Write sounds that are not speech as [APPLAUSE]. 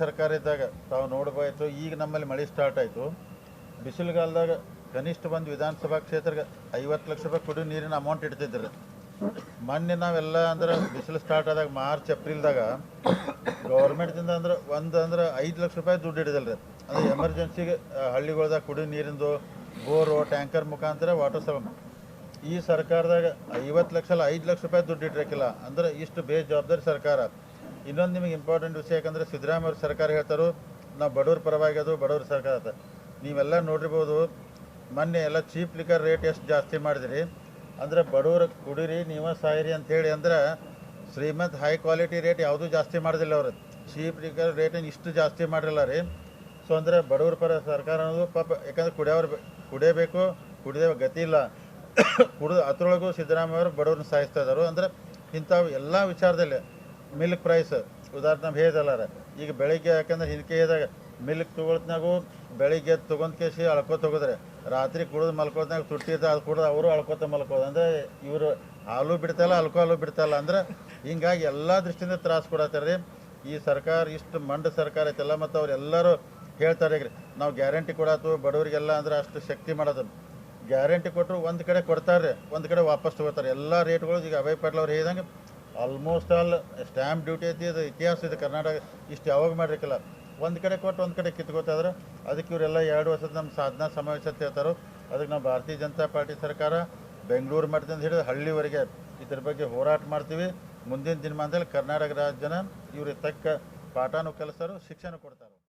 ಸರ್ಕಾರ ಇದ್ದಾಗ ತಾವು ನೋಡ್ಬೋಯ್ತು, ಈಗ ನಮ್ಮಲ್ಲಿ ಮಳೆ ಸ್ಟಾರ್ಟ್ ಆಯಿತು. ಬಿಸಿಲುಗಾಲದಾಗ ಕನಿಷ್ಠ ಒಂದು ವಿಧಾನಸಭಾ ಕ್ಷೇತ್ರಕ್ಕೆ ಐವತ್ತು ಲಕ್ಷ ರೂಪಾಯಿ ಕುಡಿಯೋ ನೀರಿನ ಅಮೌಂಟ್ ಇಡ್ತಿದ್ರು. ಮೊನ್ನೆ ನಾವೆಲ್ಲ ಅಂದ್ರೆ ಬಿಸಿಲು ಸ್ಟಾರ್ಟ್ ಆದಾಗ ಮಾರ್ಚ್, ಏಪ್ರಿಲ್ದಾಗ ಗೌರ್ಮೆಂಟ್ದಿಂದ ಅಂದ್ರೆ ಒಂದು ಅಂದ್ರೆ ಐದು ಲಕ್ಷ ರೂಪಾಯಿ ದುಡ್ಡು ಹಿಡಿದಲ್ರಿ. ಅಂದರೆ ಎಮರ್ಜೆನ್ಸಿಗೆ ಹಳ್ಳಿಗಳ್ದಾಗ ಕುಡಿಯೋ ನೀರಿಂದು, ಬೋರು ಟ್ಯಾಂಕರ್ ಮುಖಾಂತರ ವಾಟರ್ ಸಪ್ ಈ ಸರ್ಕಾರದಾಗ ಐವತ್ತು ಲಕ್ಷ ಐದು ಲಕ್ಷ ರೂಪಾಯಿ ದುಡ್ಡು ಇಟ್ಟಿರಕ್ಕಿಲ್ಲ ಅಂದ್ರೆ ಇಷ್ಟು ಬೇಜವಾಬ್ದಾರಿ ಸರ್ಕಾರ. ಇನ್ನೊಂದು ನಿಮಗೆ ಇಂಪಾರ್ಟೆಂಟ್ ವಿಷಯ ಯಾಕಂದರೆ ಸಿದ್ದರಾಮಯ್ಯ ಅವ್ರ ಸರ್ಕಾರ ಹೇಳ್ತಾರೋ, ನಾವು ಬಡವ್ರ ಪರವಾಗಿ ಅದು, ಬಡವ್ರ ಸರ್ಕಾರ ಅಂತ ನೀವೆಲ್ಲ ನೋಡಿರ್ಬೋದು, ಮೊನ್ನೆ ಎಲ್ಲ ಚೀಪ್ ಲಿಕ್ಕರ್ ರೇಟ್ ಎಷ್ಟು ಜಾಸ್ತಿ ಮಾಡಿದ್ರಿ. ಅಂದ್ರೆ ಬಡವ್ರ ಕುಡೀರಿ, ನೀವ ಸಾಯಿರಿ ಅಂತೇಳಿ ಅಂದ್ರೆ ಶ್ರೀಮಂತ್ ಹೈ ಕ್ವಾಲಿಟಿ ರೇಟ್ ಯಾವುದೂ ಜಾಸ್ತಿ ಮಾಡಿದಿಲ್ಲ ಅವರು. ಚೀಪ್ ಲಿಕ್ಕರ್ ರೇಟ್ ಇಷ್ಟು ಜಾಸ್ತಿ ಮಾಡಿರಲ್ಲ ರೀ. ಸೊ ಅಂದರೆ ಬಡವ್ರ ಪರ ಸರ್ಕಾರ ಅನ್ನೋದು ಪಾಪ, ಯಾಕಂದ್ರೆ ಕುಡಿಯೋರು ಕುಡಿಯಬೇಕು ಕುಡಿದ ಗತಿ ಇಲ್ಲ. [COUGHS] ಕುಡಿದು ಅದರೊಳಗೂ ಸಿದ್ದರಾಮಯ್ಯ ಅವರು ಬಡವ್ರನ್ನ ಸಾಯಿಸ್ತಾ ಇದ್ದಾರೆ ಅಂದ್ರೆ ಇಂಥವು ಎಲ್ಲ ವಿಚಾರದಲ್ಲಿ ಮಿಲ್ಕ್ ಪ್ರೈಸ್ ಉದಾಹರಣೆ ನಾವು ಹೇಳ್ದಲ್ಲಾರ ಈಗ ಬೆಳಿಗ್ಗೆ ಯಾಕಂದ್ರೆ ಹಿಂದಕ್ಕೆ ಹೇಳಿದಾಗ ಮಿಲ್ಕ್ ತೊಗೊಳ್ತ್ನಾಗೂ ಬೆಳಿಗ್ಗೆ ತೊಗೊಂಡ್ ಕೇಸಿ ಅಳ್ಕೊತ ಹೋಗಿದ್ರೆ ರಾತ್ರಿ ಕುಡಿದು ತುಟ್ಟಿ ಇದ್ದ ಅದು ಕುಡಿದು ಅವರು ಅಳ್ಕೊತ ಮಲ್ಕೋದು ಅಂದರೆ ಇವರು ಹಾಲು ಬಿಡ್ತಾಯಿಲ್ಲ ಅಲ್ಕೋಹಾಲು ಬಿಡ್ತಾಯಿಲ್ಲ ಅಂದ್ರೆ ಹಿಂಗಾಗಿ ಎಲ್ಲ ದೃಷ್ಟಿಯಿಂದ ತ್ರಾಸು ಕೊಡತ್ತಾರೆ ರೀ. ಈ ಸರ್ಕಾರ ಇಷ್ಟು ಮಂಡ ಸರ್ಕಾರ ಐತಲ್ಲ ಮತ್ತು ಅವರೆಲ್ಲರೂ ಹೇಳ್ತಾರೆ ಈಗ ನಾವು ಗ್ಯಾರಂಟಿ ಕೊಡಾತು ಬಡವರಿಗೆಲ್ಲ ಅಂದ್ರೆ ಅಷ್ಟು ಶಕ್ತಿ ಮಾಡೋದು. ಗ್ಯಾರಂಟಿ ಕೊಟ್ಟರು ಒಂದು ಕಡೆ ಕೊಡ್ತಾರೆ ಒಂದು ಕಡೆ ವಾಪಸ್ ತಗೋತಾರೆ ಎಲ್ಲ ರೇಟ್ಗಳು ಈಗ ಅಭಯ್ ಪಟ್ಲ ಅವ್ರು ಹೇಳಿದಂಗೆ ಆಲ್ಮೋಸ್ಟ್ ಆಲ್ ಸ್ಟ್ಯಾಂಪ್ ಡ್ಯೂಟಿ ಐತಿ, ಅದು ಇತಿಹಾಸ ಇದೆ ಕರ್ನಾಟಕ. ಇಷ್ಟು ಯಾವಾಗ ಮಾಡಿರಕ್ಕಿಲ್ಲ ಒಂದು ಕಡೆ ಕೊಟ್ಟು ಒಂದು ಕಡೆ ಕಿತ್ಕೋತಾದ್ರೆ ಅದಕ್ಕೆ ಇವರೆಲ್ಲ ಎರಡು ವರ್ಷದ ನಮ್ಮ ಸಾಧನಾ ಸಮಾವೇಶ ಅಂತ ಅದಕ್ಕೆ ನಾವು ಭಾರತೀಯ ಜನತಾ ಪಾರ್ಟಿ ಸರ್ಕಾರ ಬೆಂಗಳೂರು ಮಟ್ಟದಿಂದ ಹಿಡಿದು ಹಳ್ಳಿವರೆಗೆ ಇದ್ರ ಬಗ್ಗೆ ಹೋರಾಟ ಮಾಡ್ತೀವಿ. ಮುಂದಿನ ದಿನಮಾನದಲ್ಲಿ ಕರ್ನಾಟಕ ರಾಜ್ಯನ ಇವ್ರಿಗೆ ತಕ್ಕ ಪಾಠನೂ ಕಲಿಸ್ತಾರೋ, ಶಿಕ್ಷಣ ಕೊಡ್ತಾರೆ.